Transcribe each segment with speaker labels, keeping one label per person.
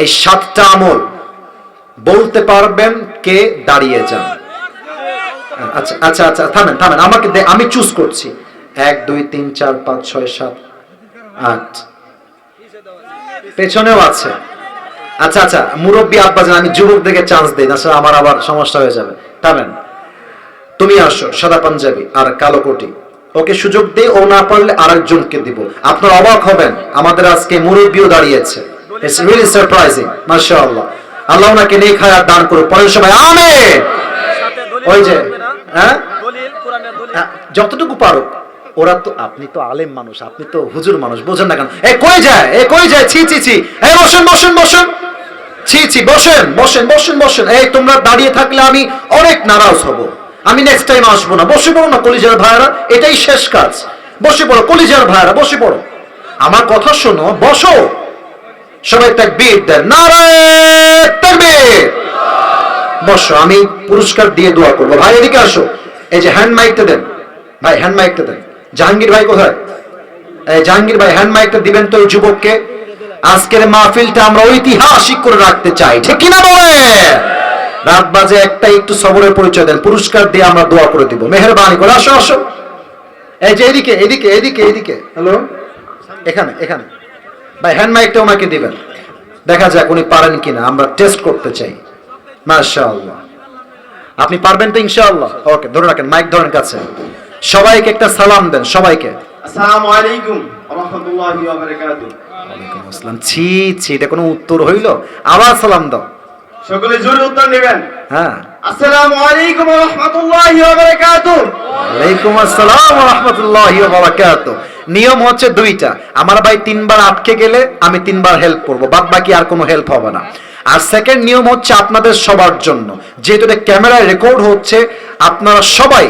Speaker 1: এই সাতটা আমল, বলতে পারবেন কে দাঁড়িয়ে যান। আচ্ছা আচ্ছা আচ্ছা থামেন থামেন, আমাকে আমি চুজ করছি। এক, দুই, তিন, চার, পাঁচ, ছয়, সাত, আট। পেছনেও আছে। আচ্ছা আচ্ছা মুরব্বী আব্বাজান, আমি যুবকদেরকে চান্স দিই, না, আমার আবার সমস্যা হয়ে যাবে। থামেন। তুমি আসো, সাদা পাঞ্জাবি আর কালো কোটি। ওকে সুযোগ দিয়ে ও না পারলে আরেকজনকে দিব। আপনার অবাক হবেন, আমাদের আজকে মুরব্বীও দাঁড়িয়েছে। ইটস রিয়েলি সারপ্রাইজিং মাশাআল্লাহ আল্লাহ ওনাকে নেক হায়াত দান করুন পরের সময় আমিন! ওই যে হ্যাঁ? যতটুকু পারো ওরা তো, আপনি তো আলেম মানুষ, আপনি তো হুজুর মানুষ, বোঝেন না কেন? এ, কই যায়? এ, কই যায়? ছি ছি ছি। এই বসেন বসেন বসেন। ছি ছি, বসেন বসেন বসেন বসেন। এই, তোমরা দাঁড়িয়ে থাকলে আমি অনেক নারাজ হব। আমি নেক্সট টাইম আসব না। বসে পড়ো না, কলিজার ভাইরা এটাই শেষ কাজ। বসে পড়ো, কলিজার ভাইরা বসে পড়ো। আমার কথা শোনো, বসো। সবাই তাকবীর দেন। তাকবীর। বসো, আমি পুরস্কার দিয়ে দোয়া করব। ভাই, এদিকে আসো। এই যে হ্যান্ড মাইকটা দেন। ভাই হ্যান্ড মাইকটা দেন। জাহাঙ্গীর ভাই কোথায়? জাহাঙ্গীর ভাই হ্যান্ড মাইকটা দিবেন তো ওই যুবককে। আজকের মাহফিলটা আমরা ঐতিহাসিক করে রাখতে চাই। ঠিক কিনা বলে? রাত বাজে একটা একটু সবরের পরিচয় দেন। পুরস্কার দিয়ে আমরা দোয়া করে দিব। মেহরবানি করে আসো আসো। এই যে এদিকে এদিকে এদিকে এদিকে। হ্যালো এখানে এখানে। ভাই হ্যান্ড মাইকটা ওনাকে দিবেন। দেখা যাক উনি পারেন কিনা আমরা টেস্ট করতে চাই। মাশাআল্লাহ। আপনি পারবেন তো ইনশাআল্লাহ? ওকে ধরে রাখেন মাইক ধরেন কাছে। সবাইকে একটা সালাম দেন সবাইকে।
Speaker 2: আসসালামু আলাইকুম রহমতুল্লাহি ওয়া বারাকাতুহু।
Speaker 1: ওয়ালাইকুম আসসালাম। ছি ছি এটা কোনো উত্তর হইল? আবার সালাম দাও।
Speaker 2: সকলে জোরে উত্তর নেবেন।
Speaker 1: হ্যাঁ।
Speaker 2: আসসালামু আলাইকুম রহমতুল্লাহি ওয়া বারাকাতুহু।
Speaker 1: ওয়ালাইকুম আসসালাম ওয়া রাহমাতুল্লাহি ওয়া বারাকাতুহু। নিয়ম হচ্ছে দুইটা। আমার ভাই তিনবার আটকে গেলে আমি তিনবার হেল্প করব। বাদ বাকি আর কোনো হেল্প হবে না। আর সেকেন্ড নিয়ম হচ্ছে আপনাদের সবার জন্য। যেহেতু এটা ক্যামেরায় রেকর্ড হচ্ছে আপনারা সবাই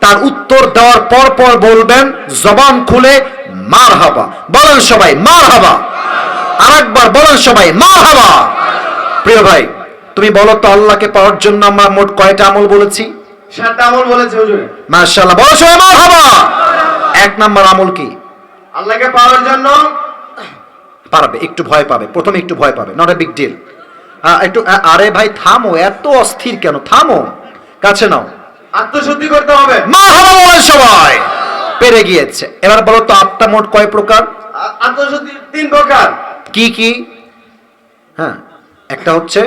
Speaker 1: তার উত্তর দেওয়ার পর পর বলবেন জবান খুলে মার হাবা বলেন সবাই মার হাবা আরেকবার বলেন সবাই মার হাবা প্রিয় ভাই তুমি বলো তো আল্লাহকে পাওয়ার জন্য আমরা মোট কয়টা আমল বলেছি?
Speaker 2: সাতটা আমল বলেছে হুজুর।
Speaker 1: মাশাআল্লাহ বলো সবাই মার হাবা এক নাম্বার আমল কি?
Speaker 2: আল্লাহকে পাওয়ার জন্য?
Speaker 1: পারবে একটু ভয় পাবে প্রথমে একটু ভয় পাবে নট এ বিগ ডিল একটু আরে ভাই থামো এত অস্থির কেন? থামো কাছে নাও।
Speaker 2: আত্মশুদ্ধি করতে হবে।
Speaker 1: মা বলেন সবাই পেরে গিয়েছে। এবার বলো তো আত্মা মোট কয় প্রকার?
Speaker 2: আত্মশুদ্ধি তিন প্রকার।
Speaker 1: কি কি? হ্যাঁ একটা হচ্ছে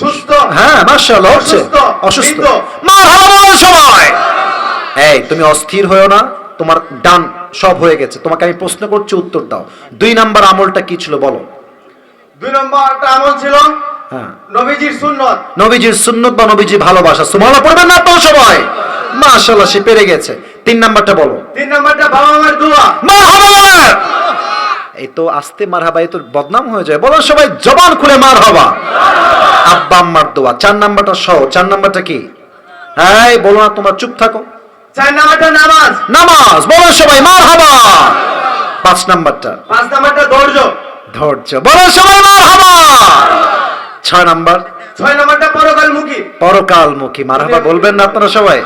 Speaker 2: সুস্থ।
Speaker 1: হ্যাঁ মাশাআল্লাহ হচ্ছে
Speaker 2: অসুস্থ,
Speaker 1: মা বলেন সবাই। এই তুমি অস্থির হয়েও না। তোমার ডান সব হয়ে গেছে। তোমাকে আমি প্রশ্ন করছি উত্তর দাও। দুই নাম্বার আমলটা কি ছিল বলো?
Speaker 2: দুই নম্বর আমল ছিল?
Speaker 1: হ্যাঁ।
Speaker 2: নবীজির সুন্নত।
Speaker 1: নবীজির সুন্নত বা নবীজির ভালোবাসা। সুবহানাল্লাহ পড়বেন না তো সবাই? মাশাআল্লাহ সে পেরে গেছে। তিন নাম্বারটা বলো।
Speaker 2: তিন নম্বরটা বাবা মার দোয়া।
Speaker 1: মারহাবা এই তো আস্তে মারহাবা এই তো বদনাম হয়ে যায়। বলো সবাই জবান খুলে মারহাবা। আব্বা আম্মার দোয়া। চার নাম্বারটা সহ চার নাম্বারটা কি? হ্যাঁ বলো না তোমরা চুপ থাকো।
Speaker 2: চার নম্বরটা নামাজ।
Speaker 1: নামাজ বলো সবাই মারহাবা। পাঁচ নাম্বারটা।
Speaker 2: পাঁচ নম্বরটা ধৈর্য।
Speaker 1: ধৈর্য বলো সবাই মারহাবা। ছয় নাম্বার।
Speaker 2: ছয় নম্বরটা পরকালমুখী।
Speaker 1: পরকালমুখী মারহাবা বলবেন না আপনারা সবাই?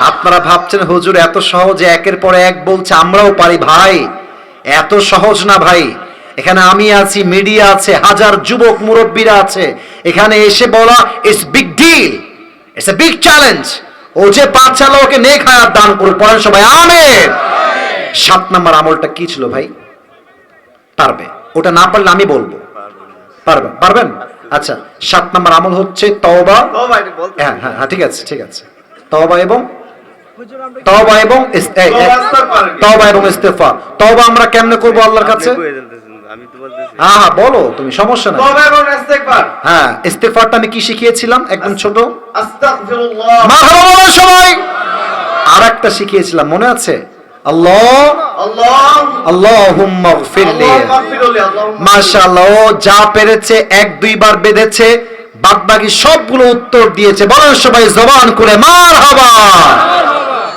Speaker 1: আপনারা ভাবছেন হুজুর এত সহজে একের পরে এক বলছে আমরাও পারি ভাই। এত সহজ না ভাই। এখানে আমি আছি মিডিয়া আছে হাজার যুবক মুরব্বীরা আছে। এখানে এসে বলা it's big deal it's a big challenge ও যে পাঁচালো ওকে নেক হায়াত দান করুন পড়েন সবাই আমেন। সাত নাম্বার আমলটা কি ছিল ভাই? পারবে। ওটা না পারলে আমি বলব। পারবেন পারবেন? আচ্ছা সাত নাম্বার আমল হচ্ছে তওবা।
Speaker 2: তওবা এটা বলতে
Speaker 1: হ্যাঁ হ্যাঁ হ্যাঁ, ঠিক আছে ঠিক আছে। তওবা এবং তওবা এবং
Speaker 2: তওবা ইস্তেগফার
Speaker 1: তওবা এবং ইস্তেগফার তওবা আমরা কেমনে করব আল্লাহর কাছে?
Speaker 3: আমি তো বলতেছি।
Speaker 1: হ্যাঁ হ্যাঁ বলো তুমি সমস্যা নাই।
Speaker 2: তওবা এবং ইস্তেগফার
Speaker 1: হ্যাঁ ইস্তেগফারটা আমি কি শিখিয়েছিলাম একদম ছোট? বলো সবাই আর একটা শিখিয়েছিলাম মনে আছে? আল্লাহ
Speaker 2: আল্লাহ
Speaker 1: আল্লাহুম্মা গফিরলি।
Speaker 2: আল্লাহ মাগফিরুল্লাহ আল্লাহুম্মা
Speaker 1: মাশাআল্লাহ ও যা পেরেছে এক দুইবার বেঁধেছে বাদ বাকি সবগুলো উত্তর দিয়েছে। বলেন সবাই জবান খুলে মার হাবা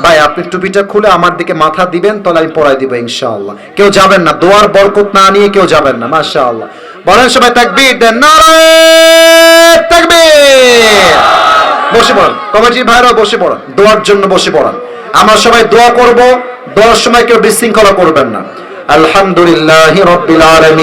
Speaker 1: ভাই আপনি টুপিটা খুলে আমার দিকে মাথা দিবেন তাহলে আমি পড়াই দিব ইনশাআল্লাহ। কেউ যাবেন না দোয়ার বরকত না নিয়ে কেউ যাবেন না মাশাআল্লাহ। বলেন সবাই তাকবীর, দেন নারায়ে তাকবীর। বসে পড়ান। কমিটির ভাইরা বসে পড়ান, দোয়ার জন্য বসে পড়ান। আমরা সবাই দোয়া করব, দোয়ার সময় কেউ বিশৃঙ্খলা করবেন না। আলহামদুলিল্লাহ রব্বিল আলামিন।